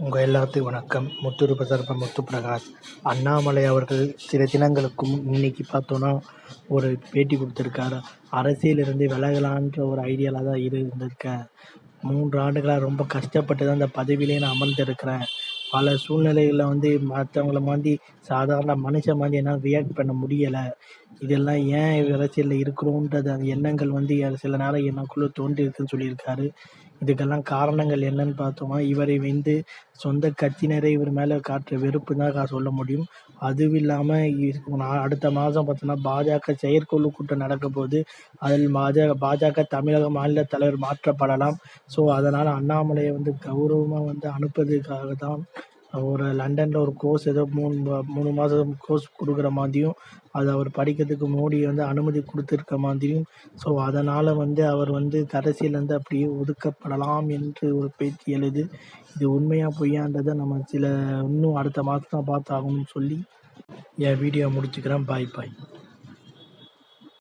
உங்கள் எல்லாத்துக்கும் வணக்கம். முத்துரு பிரசர்ப முத்து பிரகாஷ். அண்ணாமலை அவர்கள் சில தினங்களுக்கும் இன்னைக்கு பார்த்தோன்னா ஒரு பேட்டி கொடுத்துருக்காரு. அரசியலிருந்து விலகலான்ற ஒரு ஐடியாவில் தான் இருந்திருக்கேன். மூன்று ஆண்டுகளாக ரொம்ப கஷ்டப்பட்டு தான் இந்த பதவியிலே நான் அமர்ந்திருக்கிறேன். பல சூழ்நிலைகளில் வந்து மற்றவங்கள மாதிரி சாதாரண மனுஷன் மாதிரி என்னால் ரியாக்ட் பண்ண முடியலை. இதெல்லாம் ஏன் அரசியலில் இருக்கிறோன்றது அந்த எண்ணங்கள் வந்து சில நேரம் எனக்குள்ளே தோன்றியிருக்குன்னு சொல்லியிருக்காரு. இதுக்கெல்லாம் காரணங்கள் என்னன்னு பார்த்தோம்னா இவரை வந்து சொந்த கட்சியினரை இவர் மேலே காட்டுற வெறுப்பு தான் சொல்ல முடியும். அதுவும் இல்லாமல் அடுத்த மாதம் பார்த்தோன்னா பாஜக செயற்குழு கூட்டம் நடக்க போது அதில் பாஜக பாஜக தமிழக மாநில தலைவர் மாற்றப்படலாம். ஸோ அதனால் அண்ணாமலையை வந்து கௌரவமாக வந்து அனுப்புறதுக்காக தான் ஒரு லண்டனில் ஒரு கோர்ஸ் ஏதோ மூணு மூணு மாதம் கோர்ஸ் கொடுக்குற மாதிரியும் அது அவர் படிக்கிறதுக்கு மோடி வந்து அனுமதி கொடுத்துருக்க மாதிரியும் ஸோ அதனால் வந்து அவர் வந்து அரசியலேருந்து அப்படியே ஒதுக்கப்படலாம் என்று ஒரு பேச்சு எழுது. இது உண்மையாக பொய்யான்றதை நம்ம சில இன்னும் அடுத்த மாதம் தான் பார்த்தாகணும்னு சொல்லி என் வீடியோ முடிச்சுக்கிறேன். பாய் பாய்